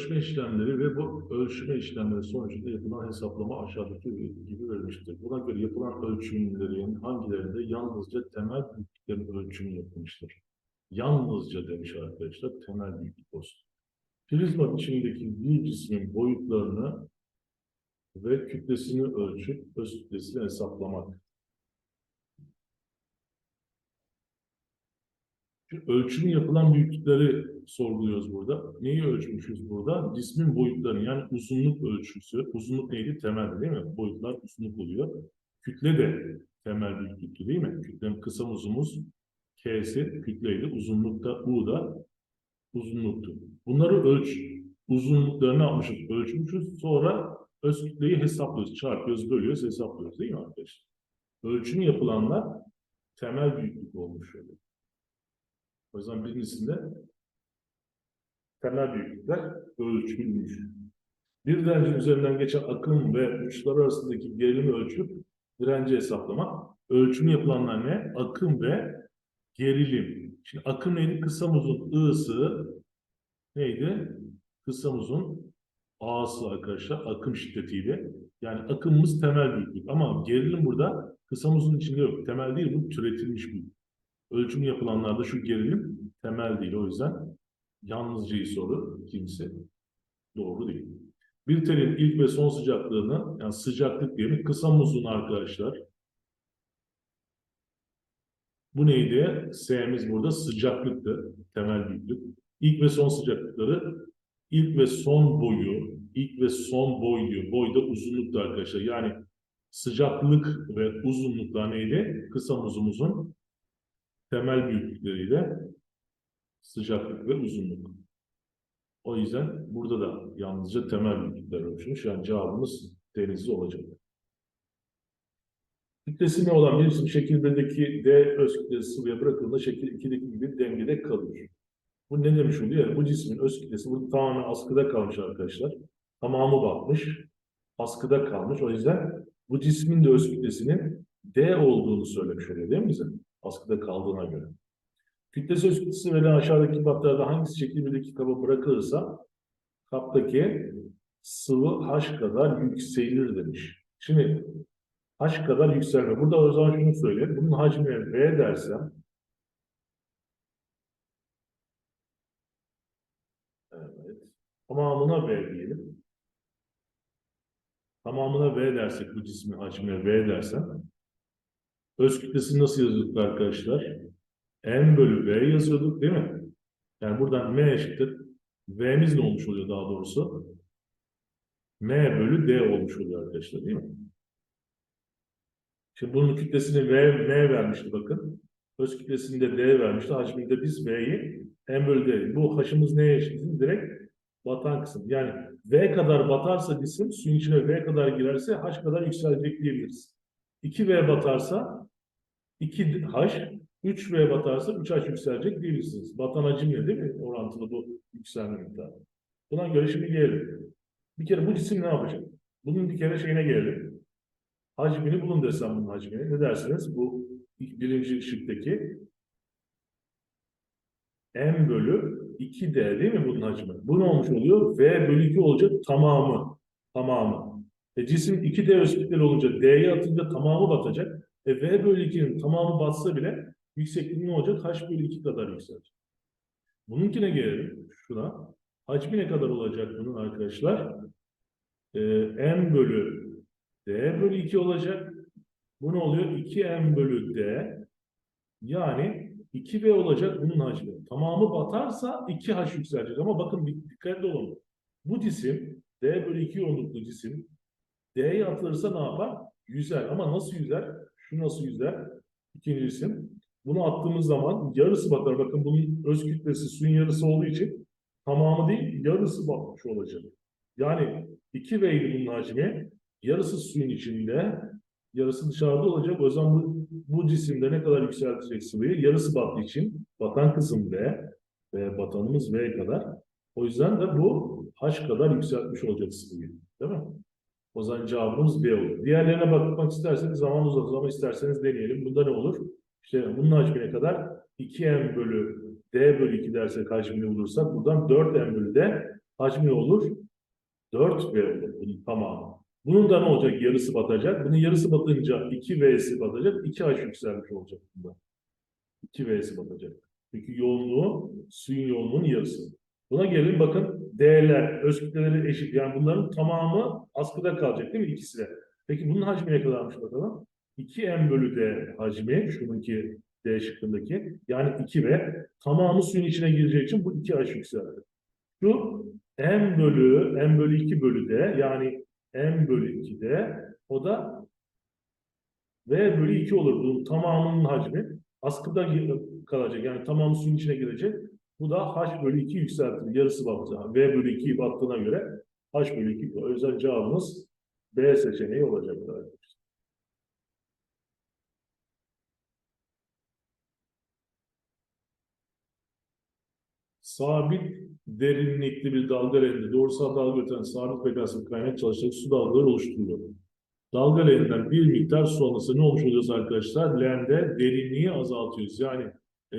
ölçme işlemleri ve bu ölçme işlemleri sonucunda yapılan hesaplama aşağıdaki gibi verilmiştir. Buna göre yapılan ölçümlerin hangilerinde yalnızca temel büyüklüklerin ölçümü yapılmıştır. Yalnızca demiş arkadaşlar temel büyüklük olsun. Prizma biçimindeki bir cismin boyutlarını ve kütlesini ölçüp öz kütlesini hesaplamak. Ölçümü yapılan büyüklükleri sorguluyoruz burada. Neyi ölçmüşüz burada? Cismin boyutlarını yani uzunluk ölçüsü. Uzunluk neydi? Temel değil mi? Boyutlar uzunluk oluyor. Kütle de temel büyüklüktü değil mi? Kütlenin kısa uzunumuz K'si kütleydi. Uzunluk da U da uzunluktu. Bunları ölç, uzunluklarını ne yapmışız? Ölçmüşüz. Sonra öz kütleyi hesaplıyoruz. Çarpıyoruz, bölüyoruz, hesaplıyoruz değil mi arkadaşlar? Ölçüm yapılanlar temel büyüklük olmuş oluyor. O yüzden birincisinde temel büyüklükler ölçülmüş. Bir direncin üzerinden geçen akım ve uçlar arasındaki gerilimi ölçüp direnci hesaplamak. Ölçümü yapılanlar ne? Akım ve gerilim. Şimdi akım neydi? Kısa uzun ı'sı neydi? Kısa uzun A'sı arkadaşlar akım şiddetiyle. Yani akımımız temel büyüklük. Ama gerilim burada kısa uzun içinde yok. Temel değil bu türetilmiş büyüklük. Ölçüm yapılanlarda şu gerilim temel değil. O yüzden yalnızcayı soru kimse doğru değil. Bir telin ilk ve son sıcaklığını yani sıcaklık diyelim kısa uzun arkadaşlar. Bu neydi? S'miz burada sıcaklıktı. Temel büyüklük. İlk ve son sıcaklıkları ilk ve son boyu, ilk ve son boy diyor. Boy da uzunluktu arkadaşlar. Yani sıcaklık ve uzunluklar neydi? Kısa uzunumuzun temel büyüklükleriyle sıcaklık ve uzunluk. O yüzden burada da yalnızca temel büyüklükler ölçülmüş. Yani cevabımız denizli olacak. Kütlesine olan bir cisim şekil 1'deki D öz kütlesi sıvıya bırakıldığında şekil 2'deki gibi dengede kalır. Bu ne demiş oluyor? Yani bu cismin öz kütlesi burada tamamen askıda kalmış arkadaşlar. Tamamı batmış. Askıda kalmış. O yüzden bu cismin de öz kütlesinin D olduğunu söylemiş oluyor değil mi bize? Askıda kaldığına göre. Kütlesi öz kütlesi verilen aşağıdaki kaplarda hangisi şekil 1'deki kaba bırakılırsa kaptaki sıvı H kadar yükselir demiş. Şimdi H kadar yükselme. Burada o zaman şunu söyleyeyim. Bunun hacmine V dersem Evet. Tamamına V diyelim. Tamamına V dersek bu cismin hacmine V dersem öz kütlesini nasıl yazıyorduk arkadaşlar? M bölü V yazıyorduk değil mi? Yani buradan M eşittir. V'miz ne olmuş oluyor daha doğrusu? M bölü D olmuş oluyor arkadaşlar değil mi? Şimdi bunun kütlesini V, M vermişti bakın. Öz kütlesini de D vermişti. Hacminde biz V'yi M bölü D. Bu haşımız neye eşit? Direkt batan kısım. Yani V kadar batarsa cisim suyun içine V kadar girerse H kadar yükselecek diyebiliriz. 2V batarsa 2H, 3V batarsa 3H yükselecek diyebilirsiniz. Batan hacim ne değil mi? Orantılı bu yükselme miktarı. Buna göre şimdi gelelim. Bir kere bu cisim ne yapacak? Bunun bir kere şeyine gelelim. Hacmini bulun desem bunun hacmini. Ne dersiniz? Bu birinci şıktaki M bölü 2D değil mi bunun hacmi? Bu ne olmuş oluyor? V bölü 2 olacak tamamı. Tamamı. E cisim 2D öz kütleli olunca D'ye atınca tamamı batacak. E V bölü 2'nin tamamı batsa bile yüksekliği ne olacak? H bölü 2 kadar yükselecek. Bununkine gelelim. Şuna. Hacmi ne kadar olacak bunun arkadaşlar? E, M bölü D bölü 2 olacak. Bu ne oluyor? 2M bölü D. Yani 2V olacak bunun hacmi. Tamamı batarsa 2H yükselecek. Ama bakın dikkatli olun. Bu cisim D bölü 2 yoğunluklu cisim D'ye atılırsa ne yapar? Yüzer. Ama nasıl yüzer? Şu nasıl yüzer? İkinci cisim. Bunu attığımız zaman yarısı batar. Bakın bunun öz kütlesi suyun yarısı olduğu için tamamı değil yarısı batmış olacak. Yani 2V bunun hacmi. Yarısı suyun içinde, yarısı dışarıda olacak. O zaman bu, bu cisimde ne kadar yükseltecek sıvıyı? Yarısı battığı için batan kısım V ve batanımız V kadar. O yüzden de bu H kadar yükseltmiş olacak sıvıyı. Değil mi? O zaman cevabımız B olur. Diğerlerine bakmak isterseniz zaman uzatır ama isterseniz deneyelim. Bunda ne olur? İşte bunun hacmine kadar 2M bölü D bölü 2 dersek hacmini bulursak buradan 4M bölü D hacmi olur? 4V olur bunun tamamı. Bunun da ne olacak? Yarısı batacak. Bunun yarısı batınca 2V'si batacak. 2H yükselmiş olacak bunda. 2V'si batacak. Çünkü yoğunluğu, suyun yoğunluğunun yarısı. Buna gelin bakın D'ler, öz kütleleri eşit. Yani bunların tamamı askıda kalacak değil mi ikisi de? Peki bunun hacmi ne kadarmış bakalım? 2M bölü D hacmi, şununki D şıkkındaki. Yani 2V. Tamamı suyun içine gireceği için bu 2H yükseldi. Şu M bölü, M bölü 2 bölü D yani M bölü 2 D o da V bölü 2 olur. Bunun tamamının hacmi askıda kalacak. Yani tamamı suyun içine girecek. Bu da H bölü 2 yükseltilir. Yarısı battı. V bölü 2'yi battığına göre H bölü 2. O yüzden cevabımız B seçeneği olacaktır. arkadaşlar. Sabit derinlikli bir dalga leğeninde doğrusal dalga üreten sabit frekanslı kaynak çalışarak su dalgaları oluşturuluyor. Dalga leğeninden bir miktar su alınırsa ne olmuş oluyoruz arkadaşlar? Leğende derinliği azaltıyoruz. Yani e,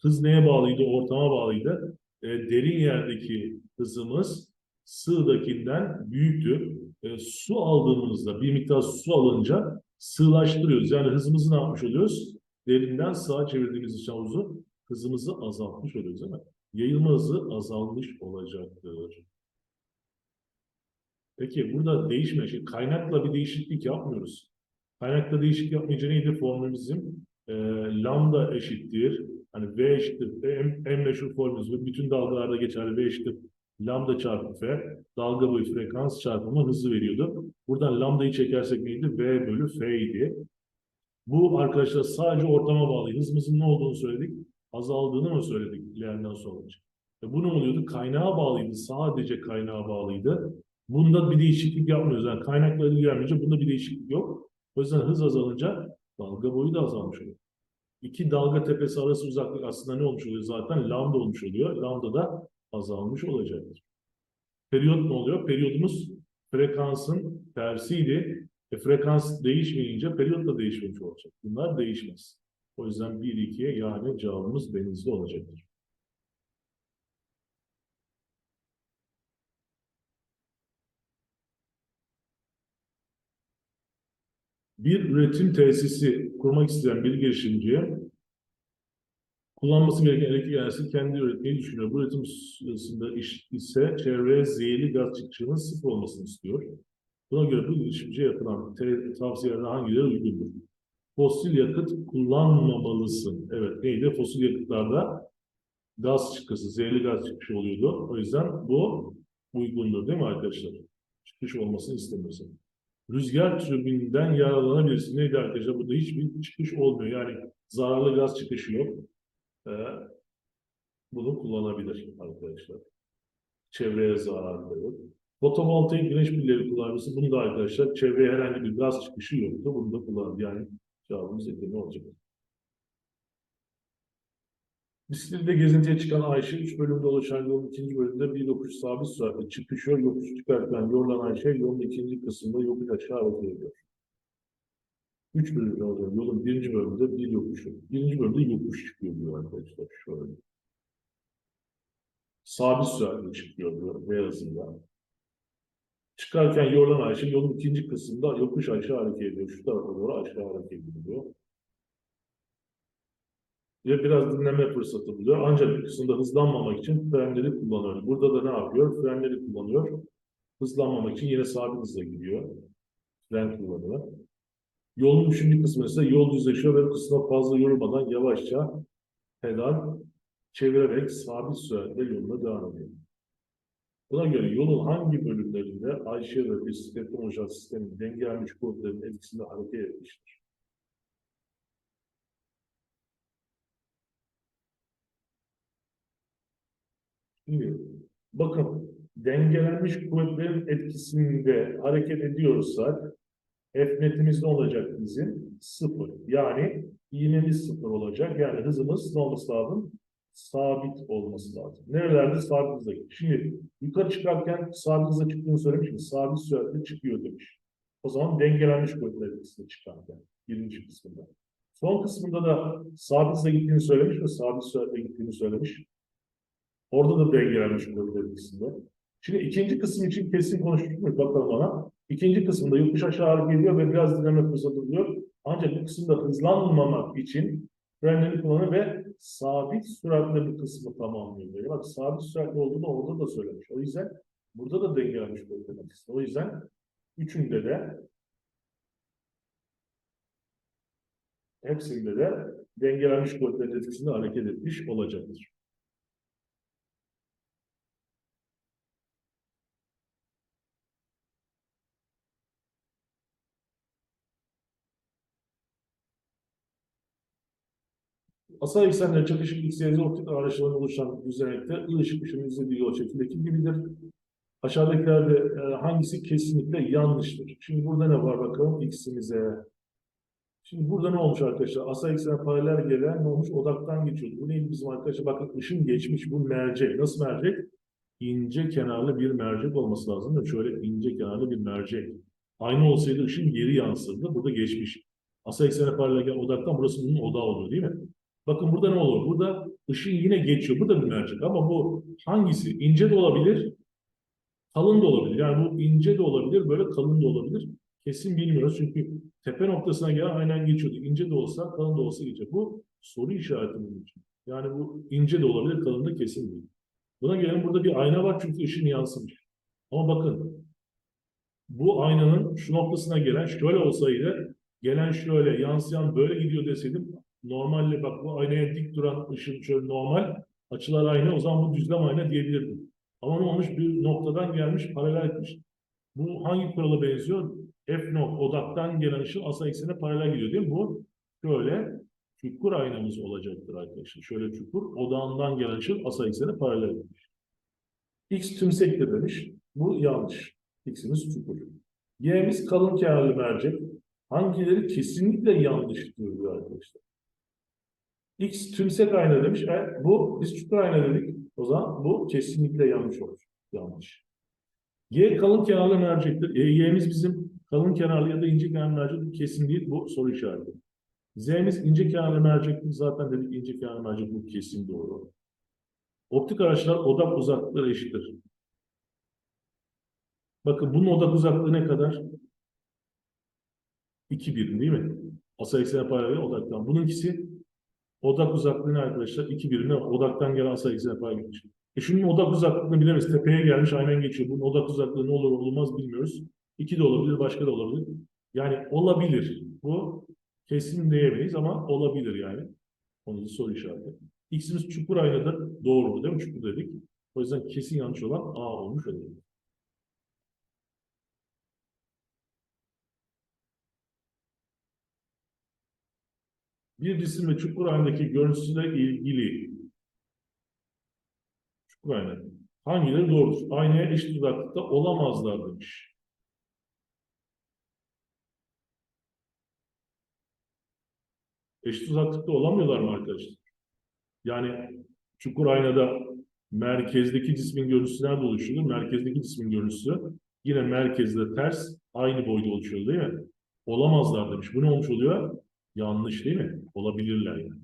hız neye bağlıydı? Ortama bağlıydı. E, derin yerdeki hızımız sığdakinden büyüktü. E, su aldığımızda bir miktar su alınca sığlaştırıyoruz. Yani hızımızı ne yapmış oluyoruz? Derinden sağa çevirdiğimiz için havuzu hızımızı azaltmış oluyoruz değil mi? Yayılma hızı azalmış olacaktır. Peki burada değişme, şey, kaynakla bir değişiklik yapmıyoruz. Kaynakla değişiklik yapmayınca neydi formülümüzün? Ee, lambda eşittir. Hani V eşittir. En, en meşhur formülümüz bütün dalgalarda geçerli V eşittir. Lambda çarpı F. Dalga boyu frekans çarpımı hızı veriyordu. Buradan lambdayı çekersek neydi? V bölü F idi. Bu arkadaşlar sadece ortama bağlı. Hızımızın ne olduğunu söyledik. Azaldığını mı söyledik ileriden sonra? E bu ne oluyordu? Kaynağa bağlıydı. Sadece kaynağa bağlıydı. Bunda bir değişiklik yapmıyoruz. Yani kaynakla ilgilenmeyince bunda bir değişiklik yok. O yüzden hız azalınca dalga boyu da azalmış oluyor. İki dalga tepesi arası uzaklık aslında ne olmuş oluyor zaten? Lambda olmuş oluyor. Lambda da azalmış olacaktır. Periyot ne oluyor? Periyodumuz frekansın tersiydi. E, frekans değişmeyince periyot da değişmemiş olacak. Bunlar değişmez. O yüzden 1, 2'ye yani cevabımız denizli olacaktır. Bir üretim tesisi kurmak isteyen bir girişimciye kullanması gereken elektrik enerjisini kendi üretmeyi düşünüyor. Bu üretim sırasında iş ise çevreye zehirli gaz çıkışının sıfır olmasını istiyor. Buna göre bu girişimciye yapılan tavsiyelerden hangileri uygundur? Fosil yakıt kullanmamalısın. Evet neydi? Fosil yakıtlarda gaz çıkışı, zehirli gaz çıkışı oluyordu. O yüzden bu uygundur değil mi arkadaşlar? Çıkış olmasını istemiyorsun. Rüzgar türbininden yararlanabilirsin. Neydi arkadaşlar? Burada hiçbir çıkış olmuyor. Yani zararlı gaz çıkışı yok. Ee, bunu kullanabilir arkadaşlar. Çevreye zararlı yok. Fotovoltaik güneş pilleri kullanması. Bunda arkadaşlar çevreye herhangi bir gaz çıkışı yoktu. Bunu da kullanır. Yani cevabımız ekleme olacak. Bisikletle gezintiye çıkan Ayşe 3 bölümde oluşan yolun ikinci bölümde bir yokuş sabit süratle çıkışıyor. Yokuş çıkarken yorulan Ayşe yolun ikinci kısmında yokuş aşağı hareket ediyor. 3 bölümde olacak. Yolun birinci bölümünde bir yokuşu. Birinci bölümde yokuş çıkıyor diyor arkadaşlar. Şöyle. Sabit süratle çıkıyor diyor beyazında. Çıkarken yorulan Ayşe yolun ikinci kısmında yokuş aşağı hareket ediyor. Şu tarafa doğru aşağı hareket ediyor. Ve biraz dinleme fırsatı buluyor. Ancak kısımda hızlanmamak için frenleri kullanıyor. Burada da ne yapıyor? Frenleri kullanıyor. Hızlanmamak için yine sabit hızla gidiyor. Fren kullanıyor. Yolun üçüncü kısmı ise yol düzleşiyor ve kısma fazla yorulmadan yavaşça pedal çevirerek sabit süratle yoluna devam ediyor. Buna göre yolun hangi bölümlerinde Ayşe ve bisikletle oluşan sistemin dengelenmiş kuvvetlerin etkisinde hareket etmiştir? Şimdi bakın dengelenmiş kuvvetlerin etkisinde hareket ediyorsak F netimiz ne olacak bizim? Sıfır. Yani iğnemiz sıfır olacak. Yani hızımız ne olması lazım? Sabit olması lazım. Nerelerde sabit hızla? Şimdi yukarı çıkarken sabit hızla çıktığını söylemiş mi? Sabit süratle çıkıyor demiş. O zaman dengelenmiş kuvvetler etkisinde çıkarken. Birinci kısmında. Son kısmında da sabit hızla gittiğini söylemiş mi? Sabit süratle gittiğini söylemiş. Orada da dengelenmiş kuvvetler etkisinde. Şimdi ikinci kısım için kesin konuştuk mu? Bakalım ona. İkinci kısımda yokuş aşağı geliyor ve biraz dinleme fırsatı buluyor. Ancak bu kısımda hızlanmamak için frenleri kullanıyor ve sabit süratle bu kısmı tamamlıyor. Yani bak sabit süratli olduğunu orada da söylemiş. O yüzden burada da dengelenmiş etkisi. O yüzden üçünde de hepsinde de dengelenmiş kuvvetler etkisinde hareket etmiş olacaktır. Asal eksenle çakışık XYZ optik araçlarından oluşan düzenekte I ışık ışının izlediği yol şeklindeki gibidir. Aşağıdakilerde e, hangisi kesinlikle yanlıştır? Şimdi burada ne var bakalım x'imize. Şimdi burada ne olmuş arkadaşlar? Asal eksene paralel gelen ne olmuş? Odaktan geçiyordu. Bu neydi bizim arkadaşlar? Bakın ışın geçmiş. Bu mercek. Nasıl mercek? İnce kenarlı bir mercek olması lazım. mi? Şöyle ince kenarlı bir mercek. Aynı olsaydı ışın geri yansırdı. Burada geçmiş. Asal eksene paralel gelen odaktan burası bunun odağı oluyor değil mi? Bakın burada ne olur? Burada ışın yine geçiyor. Bu da bir mercek ama bu hangisi? İnce de olabilir, kalın da olabilir. Yani bu ince de olabilir, böyle kalın da olabilir. Kesin bilmiyoruz çünkü tepe noktasına gelen aynen geçiyordu. İnce de olsa, kalın da olsa geçer. Bu soru işareti bunun için. Yani bu ince de olabilir, kalın da kesin değil. Buna gelelim burada bir ayna var çünkü ışın yansımış. Ama bakın bu aynanın şu noktasına gelen şöyle olsaydı gelen şöyle yansıyan böyle gidiyor deseydim normalde bak bu aynaya dik duran ışın şöyle normal açılar aynı o zaman bu düzlem ayna diyebilirdim. Ama ne olmuş bir noktadan gelmiş paralel etmiş. Bu hangi kurala benziyor? F nok odaktan gelen ışın asal eksene paralel gidiyor değil mi? Bu şöyle çukur aynamız olacaktır arkadaşlar. Şöyle çukur odağından gelen ışın asal eksene paralel gitmiş. X tümsektir demiş. Bu yanlış. X'imiz çukur. Y'miz kalın kenarlı mercek. Hangileri kesinlikle yanlış diyor arkadaşlar. X tümsek ayna demiş. E, bu biz çukur ayna dedik. O zaman bu kesinlikle yanlış olur. Yanlış. Y kalın kenarlı mercektir. E, Y'miz bizim kalın kenarlı ya da ince kenarlı mercek bu kesin değil. Bu soru işareti. Z'miz ince kenarlı mercektir. Zaten dedik ince kenarlı mercek bu kesin doğru. Optik araçlar odak uzaklıkları eşittir. Bakın bunun odak uzaklığı ne kadar? 2 birim değil mi? Asal eksene paralel odaktan. Bununkisi odak uzaklığı ne arkadaşlar? 2 birim. Ne? Odaktan gelen asal eksene gitmiş. E şunun odak uzaklığını bilemeyiz. Tepeye gelmiş aynen geçiyor. Bunun odak uzaklığı ne olur olmaz bilmiyoruz. 2 de olabilir, başka da olabilir. Yani olabilir. Bu kesin diyemeyiz ama olabilir yani. Onu da soru işareti. X'imiz çukur aynadır. Doğru değil mi? Çukur dedik. O yüzden kesin yanlış olan A olmuş oluyor. Bir cisim ve çukur aynadaki görüntüsüyle ilgili çukur ayna. Hangileri doğrudur? Aynaya eşit uzaklıkta olamazlar demiş. Eşit uzaklıkta olamıyorlar mı arkadaşlar? Yani çukur aynada merkezdeki cismin görüntüsü nerede oluşuyor? Merkezdeki cismin görüntüsü yine merkezde ters aynı boyda oluşuyor değil mi? Olamazlar demiş. Bu ne olmuş oluyor? Yanlış değil mi? Olabilirler yani.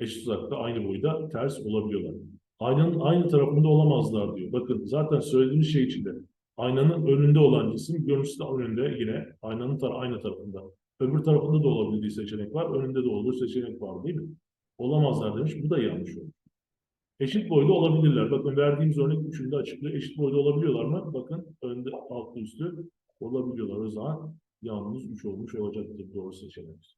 Eşit uzakta aynı boyda ters olabiliyorlar. Aynanın aynı tarafında olamazlar diyor. Bakın zaten söylediğimiz şey içinde. Aynanın önünde olan cisim görüntüsü de önünde yine aynanın tar aynı tarafında. Öbür tarafında da olabildiği seçenek var. Önünde de olduğu seçenek var değil mi? Olamazlar demiş. Bu da yanlış olmuş. Eşit boyda olabilirler. Bakın verdiğimiz örnek üçünde açıklıyor. Eşit boyda olabiliyorlar mı? Bakın önde altı üstü olabiliyorlar. O zaman yalnız 3 olmuş olacaktır doğru seçenek.